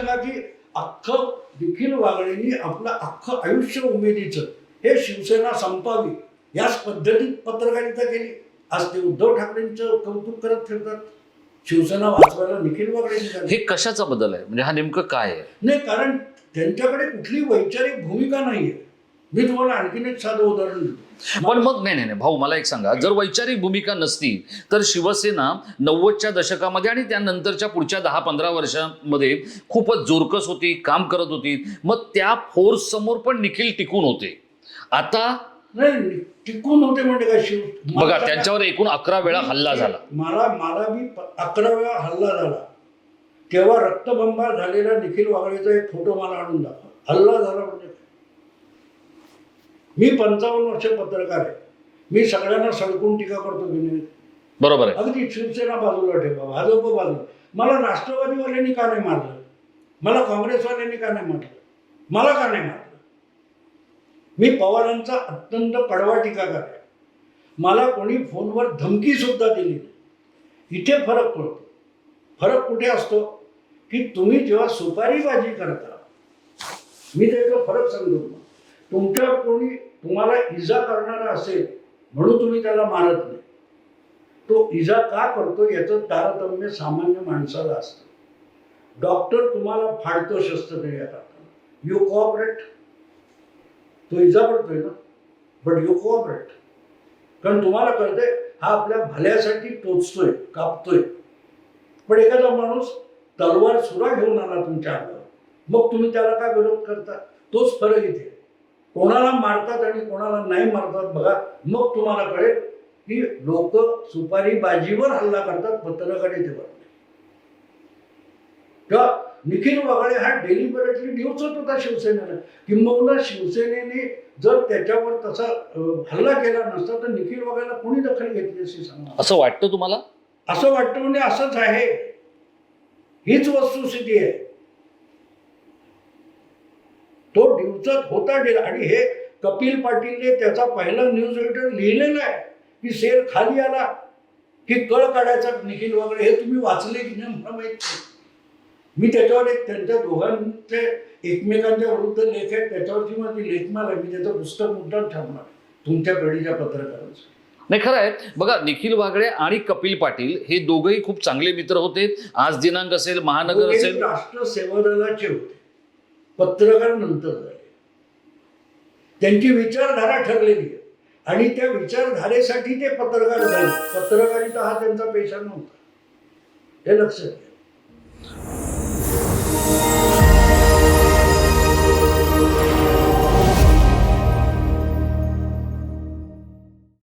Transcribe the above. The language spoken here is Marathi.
शिवसेनाची अख्खं देखील वागळेंनी आपलं अख्खं आयुष्य उमेदीचं. हे शिवसेना संपावी. याच पद्धतीत पत्रकारिता केली. आज ते उद्धव ठाकरेंचं कौतुक करत फिरतात. शिवसेना वाचवायला निखिल वागळे हे कशाचा बदल आहे? म्हणजे हा नेमकं काय आहे? नाही कारण त्यांच्याकडे कुठली वैचारिक भूमिका नाहीये. मी तुम्हाला आणखीन एक साधं उदाहरण देतो. पण मग नाही नाही नाही, भाऊ मला एक सांगा. जर वैचारिक भूमिका नसती तर शिवसेना नव्वदच्या दशकामध्ये आणि त्यानंतरच्या पुढच्या दहा पंधरा वर्षामध्ये खूपच जोरकस होती काम करत होती. मग त्या फोर्स समोर पण निखिल टिकून होते. आता नाही टिकून होते म्हणजे काय शिव? बघा त्यांच्यावर एकूण अकरा वेळा हल्ला झाला. मला मला मी अकरा वेळा हल्ला झाला. तेव्हा रक्तबंबाळ झालेला निखिल वागळेचा एक फोटो मला आणून दाखवा. हल्ला झाला म्हणजे? मी पंचावन्न वर्ष पत्रकार आहे. मी सगळ्यांना सडकून टीका करतो की नाही बरोबर आहे. अगदी शिवसेना बाजूला ठेवा भाजप बाजूला. मला राष्ट्रवादीवाल्यांनी का नाही मारलं? मला काँग्रेसवाल्यांनी का नाही मारलं? मला का नाही मारलं? मी पवारांचा अत्यंत कडवा टीकाकार आहे. मला कोणी फोनवर धमकी सुद्धा दिली इथे फरक पडतो. फरक कुठे असतो? की तुम्ही जेव्हा सुपारीबाजी करता मी त्याचा फरक सांगतो तुम्हाला. तुमच्या कोणी तुम्हाला इजा करणारा असेल म्हणून तुम्ही त्याला मारत नाही. तो इजा का करतो याचं तारतम्य सामान्य माणसाला असतं. डॉक्टर तुम्हाला फाडतो शस्त्रक्रिया करताना यू कोऑपरेट तो इजा पडतोय ना? बट यू कोऑपरेट कारण तुम्हाला कळतंय हा आपल्या भल्यासाठी टोचतोय कापतोय. पण एखादा माणूस तलवार सुरा घेऊन आला तुमच्या अंगावर. मग तुम्ही त्याला काय विरोध करता? तोच फरक इथे. कोणाला मारतात आणि कोणाला नाही मारतात बघा. मग तुम्हाला कळेल की लोक सुपारी बाजीवर हल्ला करतात पत्रकारितेवर. तेव्हा निखिल वागळे हा डेलिबरेटली डिवचत होता शिवसेनेला किंबहुना शिवसेनेने जर त्याच्यावर तसा हल्ला केला नसता तर निखिल वागळेला कोणी दखल घेतली अशी सांगा असं वाटतं तुम्हाला? असं वाटतं म्हणजे असंच आहे. हीच वस्तुस्थिती आहे. तो डिवचत होता डे आणि हे कपिल पाटीलने त्याचा पहिला न्यूज एडिटर लिहिलेला आहे. की शेर खाली आला की कळ काढायचा निखिल वगैरे हे तुम्ही वाचले की नाही मला माहीत नाही. मी त्याच्यावर एक त्यांच्या दोघांचे एकमेकांच्या विरुद्ध लेख आहेत त्याच्यावरची माझी लेखमाल आहे मी त्याचं पुस्तक मुद्दाम ठेवणार. तुमच्या पिढीच्या पत्रकारांचं. नाही खरं आहे. बघा निखिल वागळे आणि कपिल पाटील हे दोघंही खूप चांगले मित्र होते. आज दिनांक असेल महानगर असेल. राष्ट्र सेवा दलाचे होते. पत्रकार नंतर झाले. त्यांची विचारधारा ठरलेली आहे. आणि त्या विचारधारेसाठी ते पत्रकार झाले. पत्रकारिता हा त्यांचा पेशा नव्हता. हे लक्षात घ्या.